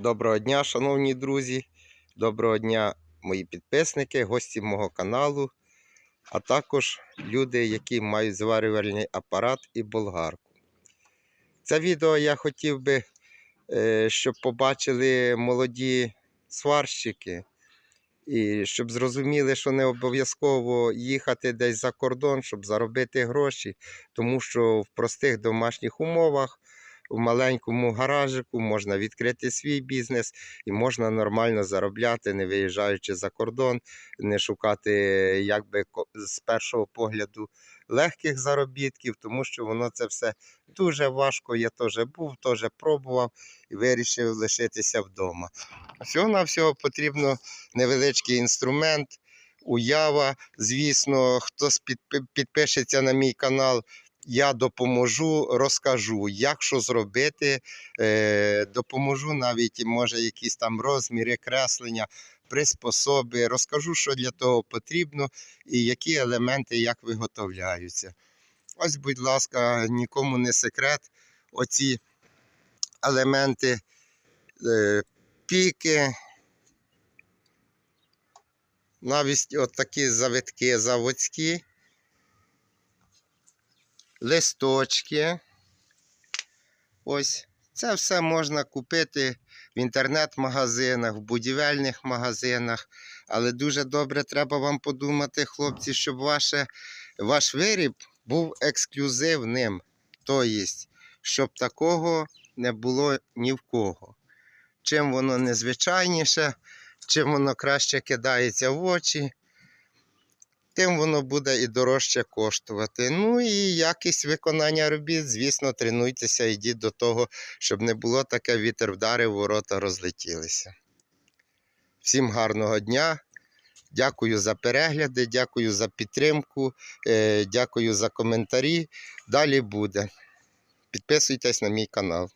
Доброго дня, шановні друзі. Доброго дня, мої підписники, гості мого каналу, а також люди, які мають зварювальний апарат і болгарку. Це відео я хотів би, е, щоб побачили молоді сварщики, і щоб зрозуміли, що не обов'язково їхати десь за кордон, щоб заробити гроші, тому що в простих домашніх умовах в маленькому гаражику можна відкрити свій бізнес і можна нормально заробляти, не виїжджаючи за кордон, не шукати якби з першого погляду легких заробітків, тому що воно це все дуже важко. Я теж був, теж пробував і вирішив лишитися вдома. Всього на всього потрібно невеличкий інструмент. Уява, звісно, хтось підпишеться на мій канал, я допоможу, розкажу, як що зробити. Е, допоможу навіть, може, якісь там розміри, креслення, приспособи. Розкажу, що для того потрібно і які елементи як виготовляються. Ось, будь ласка, нікому не секрет. Оці елементи е, піки. Навіть от такі завитки заводські листочки. Ось це все можна купити в інтернет-магазинах, в будівельних магазинах. Але дуже добре треба вам подумати, хлопці, щоб ваше, ваш виріб був ексклюзивним. Тобто, щоб такого не було ні в кого. Чим воно незвичайніше, чим воно краще кидається в очі, тим воно буде і дорожче коштувати. Ну і якість виконання робіт, звісно, тренуйтеся, йдіть до того, щоб не було таке вітер вдарив, ворота розлетілися. Всім гарного дня. Дякую за перегляди, дякую за підтримку, е, дякую за коментарі. Далі буде. Підписуйтесь на мій канал.